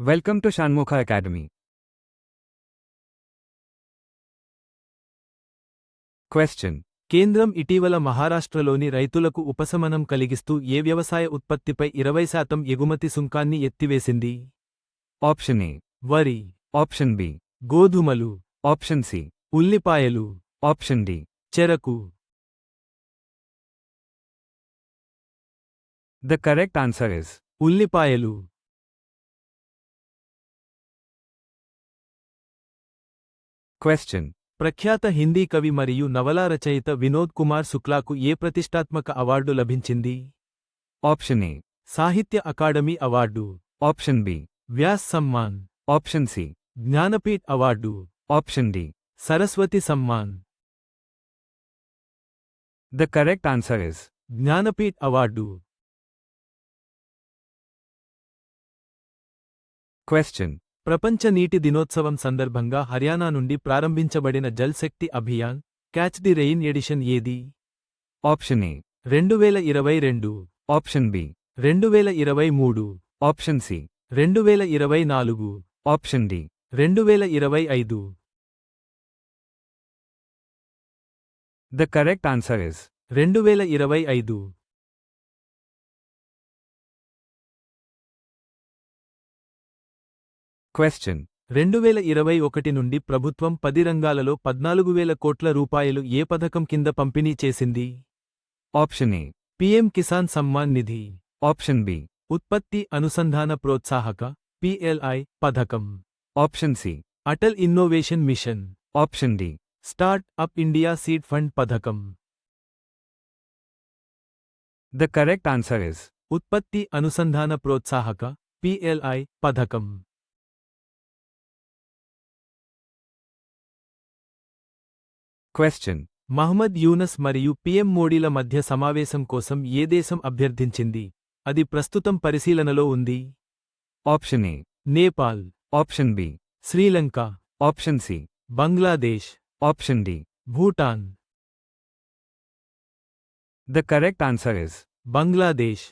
Welcome to Shanmukha Academy. Question. కేంద్రం ఇటీవల మహారాష్ట్రలోని రైతులకు ఉపశమనం కలిగిస్తూ ఏ వ్యవసాయ ఉత్పత్తిపై ఇరవై శాతం ఎగుమతి సుంకాన్ని ఎత్తివేసింది Option A. వరి Option B. గోధుమలు Option C. ఉల్లిపాయలు Option D. చెరకు The correct answer is ఉల్లిపాయలు Question. ప్రఖ్యాత హిందీ కవి మరియు నవలా రచయిత వినోద్ కుమార్ శుక్లాకు ఏ ప్రతిష్టాత్మక అవార్డు లభించింది Option A. Sahitya Akademi award Option B. Vyas Samman Option C. Jnanpith award Option D. Saraswati Samman The correct answer is Jnanpith award Question. ప్రపంచ నీటి దినోత్సవం సందర్భంగా హర్యానా నుండి ప్రారంభించబడిన Jal Shakti Abhiyan catch the rain edition ఏది Option A. రెండు వేల ఇరవై రెండు Option B. రెండు వేల ఇరవై మూడు Option C. రెండు వేల ఇరవై నాలుగు Option D. రెండు వేల ఇరవై ఐదు The correct answer is రెండు వేల ఇరవై ఐదు Question. రెండు వేల ఇరవై ఒకటి నుండి ప్రభుత్వం పది రంగాలలో పద్నాలుగు వేల కోట్ల రూపాయలు ఏ పథకం కింద పంపిణీ చేసింది Option A. PM Kisan Samman Nidhi Option B. ఉత్పత్తి అనుసంధాన ప్రోత్సాహక పిఎల్ఐ పథకం Option C. Atal innovation mission Option D. Startup India seed fund పథకం The correct answer is ఉత్పత్తి అనుసంధాన ప్రోత్సాహక పిఎల్ఐ పథకం Question. మహ్మద్ యూనస్ మరియు పిఎం మోడీల మధ్య సమావేశం కోసం ఏ దేశం అభ్యర్థించింది అది ప్రస్తుతం పరిశీలనలో ఉంది Option A. Nepal Option B. Sri Lanka Option C. Bangladesh Option D. Bhutan The correct answer is Bangladesh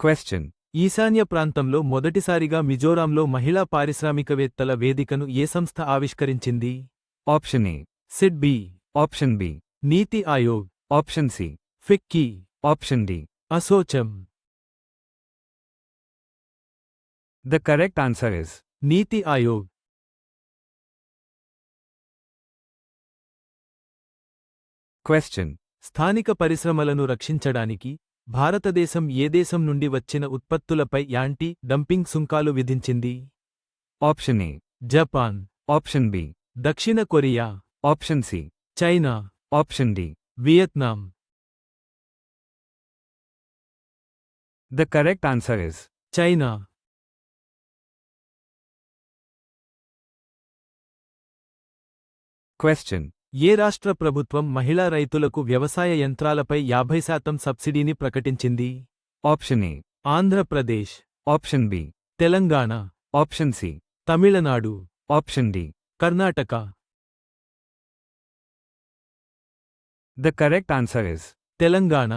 Question. ఈశాన్య ప్రాంతంలో మొదటిసారిగా మిజోరాంలో మహిళా పారిశ్రామికవేత్తల వేదికను ఏ సంస్థ ఆవిష్కరించింది Option A. SIDBI Option B. NITI Aayog Option C. FICCI Option D. అసోచం The correct answer is NITI Aayog Question. స్థానిక పరిశ్రమలను రక్షించడానికి భారతదేశం ఏ దేశం నుండి వచ్చిన ఉత్పత్తులపై యాంటీ డంపింగ్ సుంకాలు విధించింది. Option A. Japan. Option B. దక్షిణ Korea. Option C. China. Option D. Vietnam. The correct answer is. China. Question ఏ రాష్ట్ర ప్రభుత్వం మహిళా రైతులకు వ్యవసాయ యంత్రాలపై యాభై శాతం సబ్సిడీని ప్రకటించింది Option A. Andhra Pradesh Option B. Telangana Option C. Tamil Nadu Option D. Karnataka The correct answer is Telangana